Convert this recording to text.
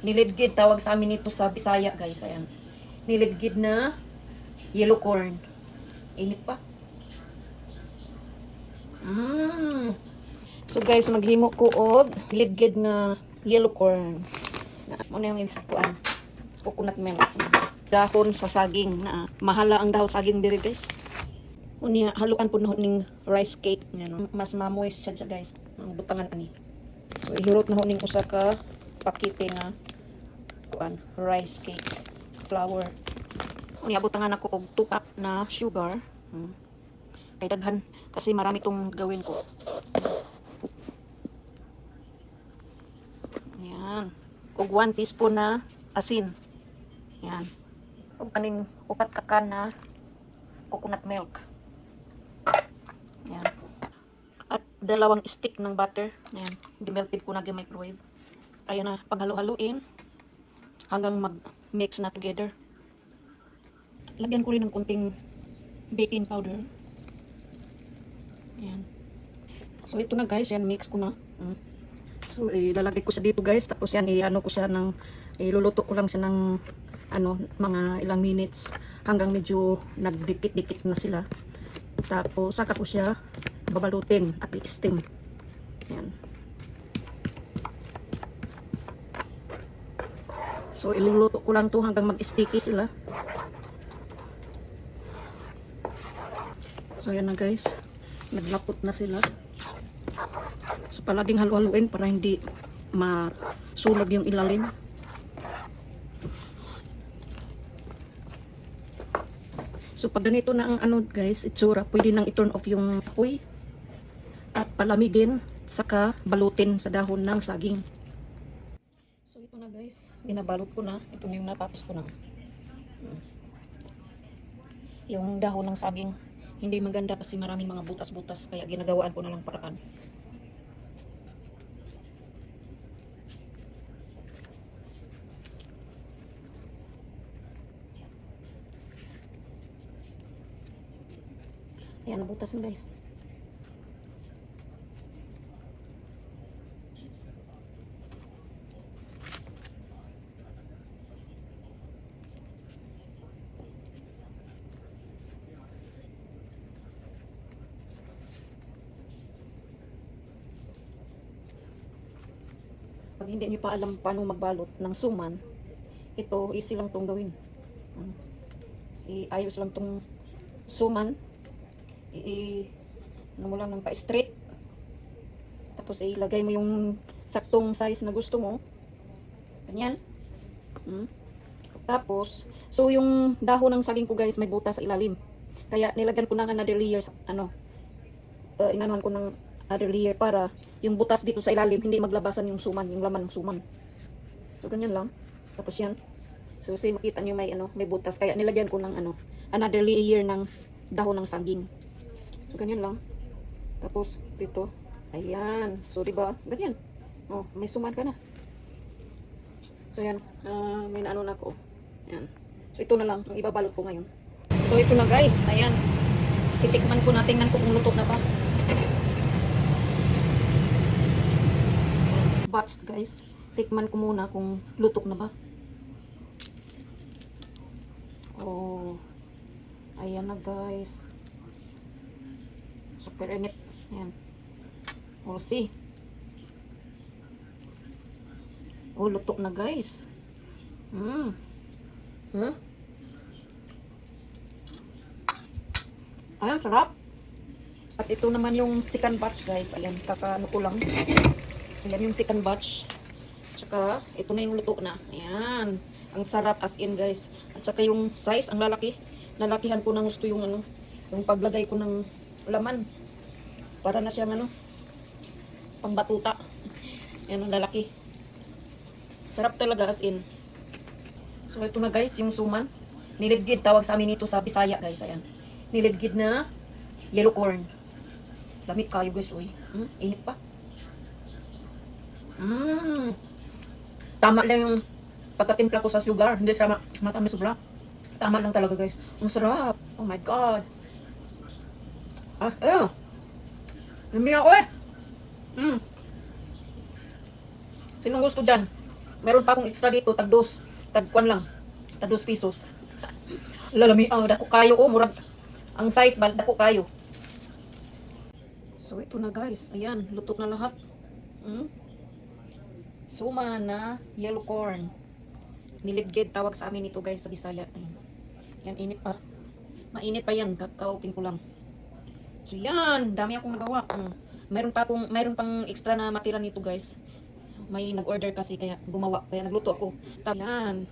Nilidgid, tawag sa amin ito sa Bisaya, guys. Ayan. Nilidgid na yellow corn. Init pa. Mm. So guys, maghimo ko og lidgid na yellow corn. Na yung kuan. Coconut milk. Dahon sa saging na mahala ang dahon sa saging diri guys. Unya haluan po ning rice cake Yan, mas ma-moist siya, guys. Ang butangan ani. So ihurot na ning usa ka pakete nga kuan rice cake flour. Unya butangan ako og 2 cup na sugar. Hmm. Kay daghan kasi marami tong gawin ko. Yan. Og 1 teaspoon na asin. Yan. Og kaning upat ka kan na coconut milk. Yan. At dalawang stick ng butter. Yan. Dimelted ko na yung microwave. Ayan na, paghalo-haluin hanggang mag-mix na together. Lagyan ko rin ng konting baking powder. Yan. So, ito na guys. Yan, mix ko na. Mm. So, ilalagay ko siya dito guys. Tapos yan, i-ano ko siya ng, iluluto ko lang siya ng, ano, mga ilang minutes hanggang medyo nagdikit-dikit na sila. Tapos, saka ko siya babalutin at i-steam. Yan. So, iluluto ko lang to hanggang mag-sticky sila. So, yan na guys. Naglapot na sila. So, palaging halu-haluin para hindi masunog yung ilalim. So, pag ganito na ang ano guys, itsura, pwede nang i-turn off yung apoy at palamigin, saka balutin sa dahon ng saging. Na guys, binabalot ko na. Ito yung natapos ko na. Hmm. Yung dahon ng saging, hindi maganda kasi maraming mga butas-butas, kaya ginagawaan ko na lang paraan. Ayan, nabutas na guys. Pag hindi niyo pa alam paano magbalot ng suman, ito, easy lang tong gawin. Hmm. Iayos lang tong suman. I, i- ano mo lang ng pa-straight. Tapos ilagay mo yung saktong size na gusto mo. Ganyan. Hmm. Tapos, so yung dahon ng saging ko guys, may butas sa ilalim. Kaya nilagyan ko ng another layer sa, ano, uh, inanuhan ko ng other layer para yung butas dito sa ilalim, hindi maglabasan yung suman, yung laman ng suman. So, ganyan lang. Tapos yan. So, kasi makita nyo may, ano, may butas. Kaya nilagyan ko ng ano, another layer ng dahon ng saging. So, ganyan lang. Tapos, dito. Ayan. So, diba? Ganyan. Oh, may suman ka na. So, yan. Ah, may naano na ko. Ayan. So, ito na lang. Ang ibabalot ko ngayon. So, ito na guys. Ayan. Titikman ko na. Tingnan ko kung luto na pa. Batched guys. Tikman ko muna kung luto na ba. Oh. Ayan na guys. Super init. Ayan. We'll see. Oh, luto na guys. Hmm. Huh? Ayan, sarap. At ito naman yung second batch guys. Ayan, kakaano ko lang. Ayan yung second batch. Tsaka, ito na yung luto na. Ayan. Ang sarap as in guys. At saka yung size, ang lalaki. Lalakihan ko ng gusto yung ano, yung paglagay ko ng laman. Para na siyang ano, pambatuta. Ayan ang lalaki. Sarap talaga as in. So ito na guys, yung suman. Nilidgid, tawag sa amin ito sa Bisaya guys. Ayan. Nilidgid na yellow corn. Lamig kayo guys, uy. Hmm? Init pa. Mm. Tama lang yung pagkatimpla ko sa sugar. Hindi siya ma- matamis sobra. Tama lang talaga guys. Ang sarap. Oh my God. Ah, ayun. Lamig ako eh. Mm. Sinong gusto dyan? Meron pa akong extra dito, tag dos. Lang. Tag dos pesos. Lalami, ang dako kayo, oh, murag. Ang size ba, dako kayo. So, ito na guys. Ayan, luto na lahat. Hmm? Suma na yellow corn. Nilidgid tawag sa amin ito guys sa Bisaya. Yan, init pa. Mainit pa yan. Kakaupin ko lang. So yan, dami akong nagawa. Mm. Mayroon pa akong, mayroon pang extra na matira nito guys. May nag-order kasi kaya gumawa. Kaya nagluto ako. Tapos yan.